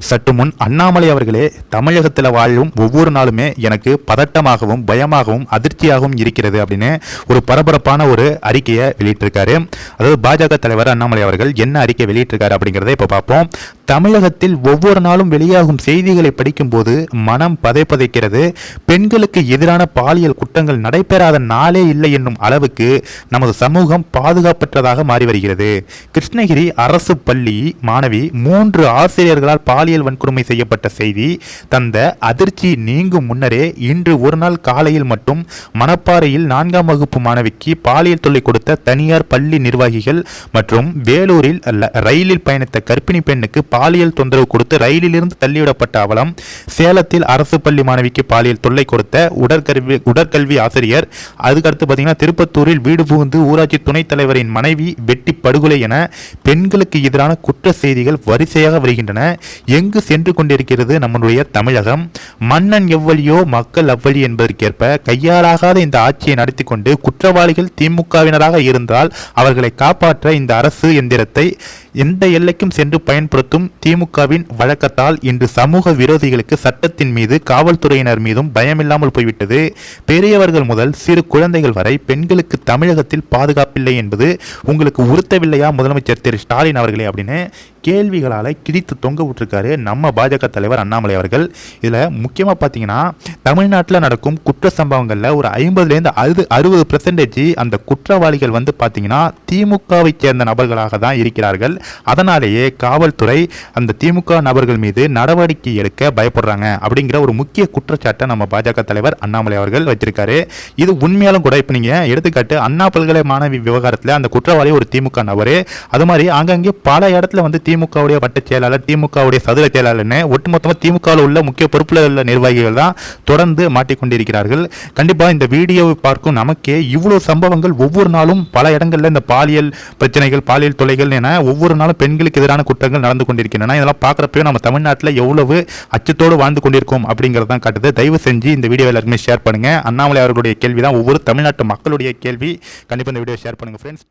சற்று முன் அண்ணாமலை அவர்களே தமிழகத்தில் வாழும் ஒவ்வொரு நாளுமே எனக்கு பதட்டமாகவும் பயமாகவும் அதிர்ச்சியாகவும் இருக்கிறது அப்படின்னு ஒரு பரபரப்பான ஒரு அறிக்கையை வெளியிட்டிருக்காரு. அதாவது பாஜக தலைவர் அண்ணாமலை அவர்கள் என்ன அறிக்கை வெளியிட்டிருக்காரு அப்படிங்கிறத இப்போ பார்ப்போம். தமிழகத்தில் ஒவ்வொரு நாளும் வெளியாகும் செய்திகளை படிக்கும்போது மனம் பதைப்பதைக்கிறது பெண்களுக்கு எதிரான பாலியல் குற்றங்கள் நடைபெறாத நாளே இல்லை என்னும் அளவுக்கு நமது சமூகம் பாதுகாப்பற்றதாக மாறி வருகிறது. கிருஷ்ணகிரி அரசு பள்ளி மாணவி மூன்று ஆசிரியர்களால் பாலியல் வன்கொடுமை செய்யப்பட்ட செய்தி தந்த அதிர்ச்சி நீங்கும் முன்னரே இன்று ஒரு நாள் காலையில் மட்டும் மணப்பாறையில் நான்காம் வகுப்பு மாணவிக்கு பாலியல் தொல்லை கொடுத்த தனியார் பள்ளி நிர்வாகிகள் மற்றும் வேலூரில் ரயிலில் பயணித்த கர்ப்பிணி பெண்ணுக்கு பாலியல் தொந்தரவு கொடுத்து ரயிலிலிருந்து தள்ளிவிடப்பட்ட அவலம் சேலத்தில் அரசு பள்ளி மாணவிக்கு பாலியல் தொல்லை கொடுத்த உடற்கல்வி உடற்கல்வி ஆசிரியர். அதுக்கடுத்து பார்த்தீங்கன்னா திருப்பத்தூரில் வீடு புகுந்து ஊராட்சி துணைத் தலைவரின் மனைவி வெட்டி படுகொலை என பெண்களுக்கு எதிரான குற்ற செய்திகள் வரிசையாக வருகின்றன. எங்கு சென்று கொண்டிருக்கிறது நம்முடைய தமிழகம்? மன்னன் எவ்வளியோ மக்கள் அவ்வளி என்பதற்கேற்ப கையாளாகாத இந்த ஆட்சியை நடத்தி கொண்டு குற்றவாளிகள் திமுகவினராக இருந்தால் அவர்களை காப்பாற்ற இந்த அரசு எந்திரத்தை எந்த எல்லைக்கும் சென்று பயன்படுத்தும் திமுகவின் வழக்கத்தால் இன்று சமூக விரோதிகளுக்கு சட்டத்தின் மீது காவல்துறையினர் மீதும் பயமில்லாமல் போய்விட்டது. பெரியவர்கள் முதல் சிறு குழந்தைகள் வரை பெண்களுக்கு தமிழகத்தில் பாதுகாப்பில்லை என்பது உங்களுக்கு உறுத்தவில்லையா முதலமைச்சர் திரு ஸ்டாலின் அவர்களே அப்படின்னு கேள்விகளால் கிழித்து தொங்க விட்டுருக்காரு நம்ம பாஜக தலைவர் அண்ணாமலை அவர்கள். இதில் முக்கியமாக பார்த்தீங்கன்னா தமிழ்நாட்டில் நடக்கும் குற்ற சம்பவங்களில் ஒரு ஐம்பதுலேருந்து அறுபது அறுபது பெர்சன்டேஜ் அந்த குற்றவாளிகள் வந்து பார்த்தீங்கன்னா திமுகவை சேர்ந்த நபர்களாக தான் இருக்கிறார்கள். அதனாலேயே காவல்துறை அந்த திமுக நபர்கள் மீது நடவடிக்கை எடுக்க பயப்படுறாங்க அப்படிங்கிற ஒரு முக்கிய குற்றச்சாட்டை நம்ம பாஜக தலைவர் அண்ணாமலை அவர்கள் வச்சிருக்காரு. இது உண்மையாலும் கூட இப்போ நீங்கள் எடுத்துக்காட்டு அண்ணா பல்கலை மாணவி விவகாரத்தில் அந்த குற்றவாளி ஒரு திமுக நபர். அது மாதிரி அங்கங்கே பல இடத்துல வந்து திமுகவுடைய வட்டச் செயலாளர் திமுகவுடைய சதுர செயலாளர்னு ஒட்டுமொத்தமாக திமுகவில் உள்ள முக்கிய பொறுப்பில் உள்ள நிர்வாகிகள் தான் தொடர்ந்து மாட்டிக்கொண்டிருக்கிறார்கள். கண்டிப்பாக இந்த வீடியோவை பார்க்கும் நமக்கே இவ்வளோ சம்பவங்கள் ஒவ்வொரு நாளும் பல இடங்களில் இந்த பாலியல் பிரச்சனைகள் பாலியல் தொலைகள் என ஒவ்வொரு நாளும் பெண்களுக்கு எதிரான குற்றங்கள் நடந்து கொண்டிருக்கின்றன. இதெல்லாம் பார்க்குறப்பவே நம்ம தமிழ்நாட்டில் எவ்வளவு அச்சத்தோடு வாழ்ந்து கொண்டிருக்கோம் அப்படிங்கிறது தான் காட்டுது. தயவு செஞ்சு இந்த வீடியோ எல்லாருமே ஷேர் பண்ணுங்க. அண்ணாமலை அவர்களுடைய கேள்வி தான் ஒவ்வொரு தமிழ்நாட்டு மக்களுடைய கேள்வி. கண்டிப்பாக இந்த வீடியோ ஷேர் பண்ணுங்க ஃப்ரெண்ட்ஸ்